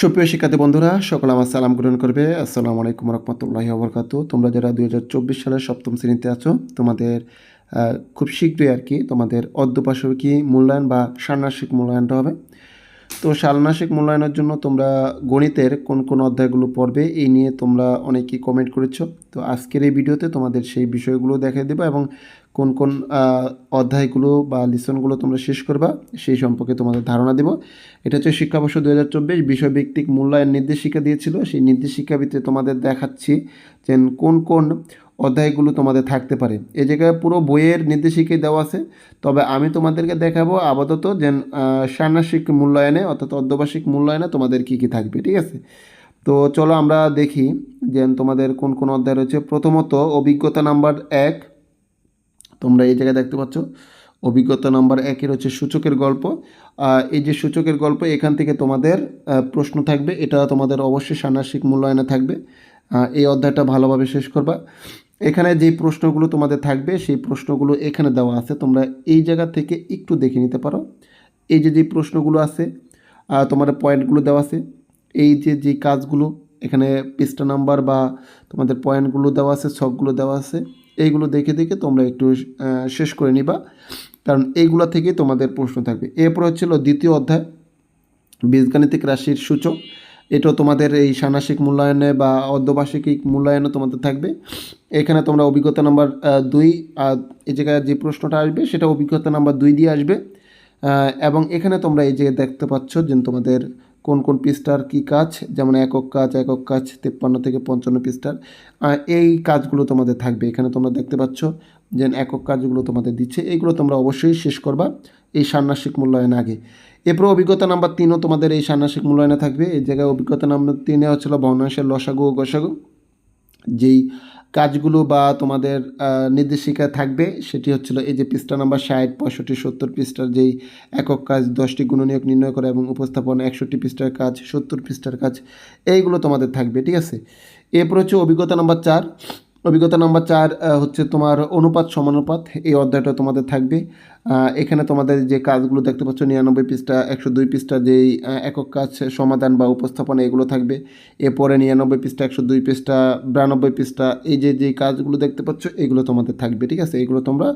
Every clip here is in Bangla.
সুপ্রিয় শিক্ষার্থী বন্ধুরা, সকলে আমার সালাম গ্রহণ করবে। আসসালামু আলাইকুম রহমতুল্লাহি আবরকাত তোমরা যারা দুই হাজার চব্বিশ সালের সপ্তম শ্রেণীতে আছো, তোমাদের খুব শীঘ্রই আর কি তোমাদের অর্ধপাশবিকী মূল্যায়ন বা ষান্মাসিক মূল্যায়নটা হবে। তো ষান্মাসিক মূল্যায়নের জন্য তোমরা গণিতের কোন কোন অধ্যায়গুলো পড়বে, এই নিয়ে তোমরা অনেকেই কমেন্ট করেছ। তো আজকের এই ভিডিওতে তোমাদের সেই বিষয়গুলো দেখিয়ে দেবো এবং কোন কোন অধ্যায়গুলো বা লিসনগুলো তোমরা শেষ করবা, সেই সম্পর্কে তোমাদের ধারণা দেব। এটা হচ্ছে শিক্ষাবর্ষ দু হাজার চব্বিশ বিষয়ভিত্তিক মূল্যায়ন নির্দেশিকা দিয়েছিল। সেই নির্দেশিকা ভিত্তিতে তোমাদের দেখাচ্ছি যে কোন কোন অধ্যায়গুলো তোমাদের থাকতে পারে। এই জায়গায় পুরো বইয়ের নির্দেশিকাই দেওয়া আছে। তবে আমি তোমাদেরকে দেখাবো আপাতত যে আহ, ষান্মাসিক মূল্যায়নে অর্থাৎ অর্ধবার্ষিক মূল্যায়নে তোমাদের কী কী থাকবে ঠিক আছে? তো চলো আমরা দেখি যে তোমাদের কোন কোন অধ্যায় রয়েছে। প্রথমত অভিজ্ঞতা নাম্বার এক। তোমরা এই জায়গায় দেখতে পাচ্ছ অভিজ্ঞতা নাম্বার একের হচ্ছে সূচকের গল্প। এই যে সূচকের গল্প এখান থেকে তোমাদের প্রশ্ন থাকবে। এটা তোমাদের অবশ্যই ষান্মাসিক মূল্যায়নে থাকবে। এই অধ্যায়টা ভালোভাবে শেষ করবা। এখানে যে প্রশ্নগুলো তোমাদের থাকবে, সেই প্রশ্নগুলো এখানে দেওয়া আছে। তোমরা এই জায়গা থেকে একটু দেখে নিতে পারো। এই যে যে প্রশ্নগুলো আছে তোমাদের পয়েন্টগুলো দেওয়া আছে। এই যে যে কাজগুলো, এখানে পৃষ্ঠা নাম্বার বা তোমাদের পয়েন্টগুলো দেওয়া আছে ছকগুলো দেওয়া আছে, এইগুলো দেখে দেখে তোমরা একটু শেষ করে নিবা। কারণ এইগুলো থেকেই তোমাদের প্রশ্ন থাকবে। এরপর হচ্ছিল দ্বিতীয় অধ্যায়, বীজগাণিতিক রাশির সূচক। এটাও তোমাদের এই ষান্মাসিক মূল্যায়নে বা অর্ধবার্ষিক মূল্যায়নে তোমাদের থাকবে। এখানে তোমরা অভিজ্ঞতা নাম্বার দুই এই জায়গায় যে প্রশ্নটা আসবে সেটা অভিজ্ঞতা নাম্বার দুই দিয়ে আসবে। এবং এখানে তোমরা এই যে দেখতে পাচ্ছ যে তোমাদের কোন কোন পৃষ্ঠার কী কাজ, যেমন একক কাজ একক কাজ, তেপ্পান্ন থেকে পঞ্চান্ন পৃষ্ঠার। এই কাজগুলো তোমাদের থাকবে। এখানে তোমরা দেখতে পাচ্ছ যে একক কাজগুলো তোমাদের দিচ্ছে। এইগুলো তোমরা অবশ্যই শেষ করবা এই ষান্মাসিক মূল্যায়ন আগে। এরপর অভিজ্ঞতা নাম্বার তিনও তোমাদের এই ষান্মাসিক মূল্যায়নে থাকবে। এই জায়গায় অভিজ্ঞতা নাম্বার তিনে হচ্ছিল ভগ্নাংশের লসাগু ও গসাগু। যেই কাজগুলো বা তোমাদের নির্দেশিকা থাকবে, সেটি হচ্ছিল এই যে পৃষ্ঠা নাম্বার ষাট, পঁয়ষট্টি, সত্তর পৃষ্ঠার যেই একক কাজ, দশটি গুণনীয়ক নির্ণয় করা এবং উপস্থাপন একষট্টি পৃষ্ঠার কাজ, সত্তর পৃষ্ঠার কাজ, এইগুলো তোমাদের থাকবে, ঠিক আছে? এরপর হচ্ছে অভিজ্ঞতা নাম্বার চার। অভিজ্ঞতা নাম্বার চার হচ্ছে তোমার অনুপাত সমানুপাত। এই অধ্যায়টা তোমাদের থাকবে। এখানে তোমাদের যে কাজগুলো দেখতে পাচ্ছ, নিরানব্বই পৃষ্ঠা, একশো দুই পৃষ্ঠা যেই একক কাজ, সমাধান বা উপস্থাপনা, এগুলো থাকবে। এরপরে নিরানব্বই পৃষ্ঠা, একশো দুই পৃষ্ঠা, বিরানব্বই পৃষ্ঠা, এই যে যে কাজগুলো দেখতে পাচ্ছ, এগুলো তোমাদের থাকবে, ঠিক আছে? এগুলো তোমরা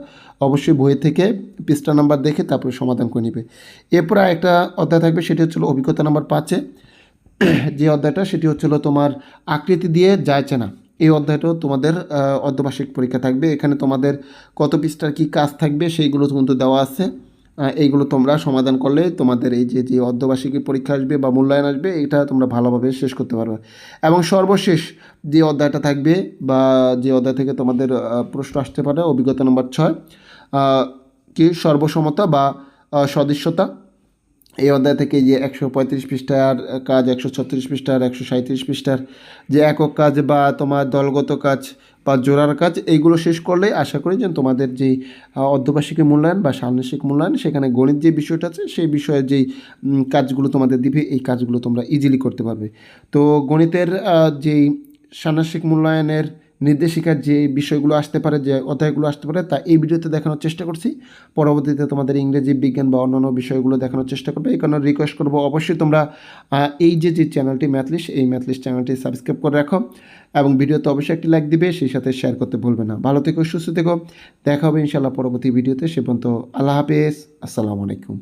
অবশ্যই বই থেকে পৃষ্ঠা নাম্বার দেখে তারপরে সমাধান করে নিবে। এরপরে একটা অধ্যায় থাকবে, সেটি হচ্ছিল অভিজ্ঞতা নাম্বার পাঁচে। যে অধ্যায়টা, সেটি হচ্ছিল তোমার আকৃতি দিয়ে যাইছে না এই অধ্যায়টাও তোমাদের অর্ধবার্ষিক পরীক্ষা থাকবে। এখানে তোমাদের কত পৃষ্ঠার কী কাজ থাকবে সেইগুলো কিন্তু দেওয়া আছে। এইগুলো তোমরা সমাধান করলে তোমাদের এই যে যে অর্ধবার্ষিকী পরীক্ষা আসবে বা মূল্যায়ন আসবে, এটা তোমরা ভালোভাবে শেষ করতে পারবে। এবং সর্বশেষ যে অধ্যায়টা থাকবে বা যে অধ্যায় থেকে তোমাদের প্রশ্ন আসতে পারে, অভিজ্ঞতা নম্বর ছয় কি সর্বসমতা বা সদস্যতা এই অধ্যায় থেকে যে একশো পঁয়ত্রিশ পৃষ্ঠার কাজ, একশো ছত্রিশ পৃষ্ঠার, একশো সাঁত্রিশ পৃষ্ঠার যে একক কাজ বা তোমার দলগত কাজ বা জোড়ার কাজ, এইগুলো শেষ করলে আশা করি যে তোমাদের যেই অর্ধবার্ষিকী মূল্যায়ন বা ষান্মাসিক মূল্যায়ন, সেখানে গণিত যে বিষয়টা আছে, সেই বিষয়ে যেই কাজগুলো তোমাদের দিবে, এই কাজগুলো তোমরা ইজিলি করতে পারবে। তো গণিতের যেই ষান্মাসিক মূল্যায়নের নির্দেশিকার যে বিষয়গুলো আসতে পারে, যে অধ্যায়গুলো আসতে পারে, তা এই ভিডিওতে দেখানোর চেষ্টা করছি। পরবর্তীতে তোমাদের ইংরেজি, বিজ্ঞান বা অন্যান্য বিষয়গুলো দেখানোর চেষ্টা করবে। এই কারণে রিকোয়েস্ট করব অবশ্যই তোমরা এই যে যে চ্যানেলটি ম্যাথলিস এই ম্যাথলিস চ্যানেলটি সাবস্ক্রাইব করে রাখো এবং ভিডিওতে অবশ্যই একটি লাইক দিবে, সেই সাথে শেয়ার করতে ভুলবে না। ভালো থেকো, সুস্থ থেকো। দেখা হবে ইনশাল্লাহ পরবর্তী ভিডিওতে। সে পর্যন্ত আল্লাহ হাফেজ। আসসালামু আলাইকুম।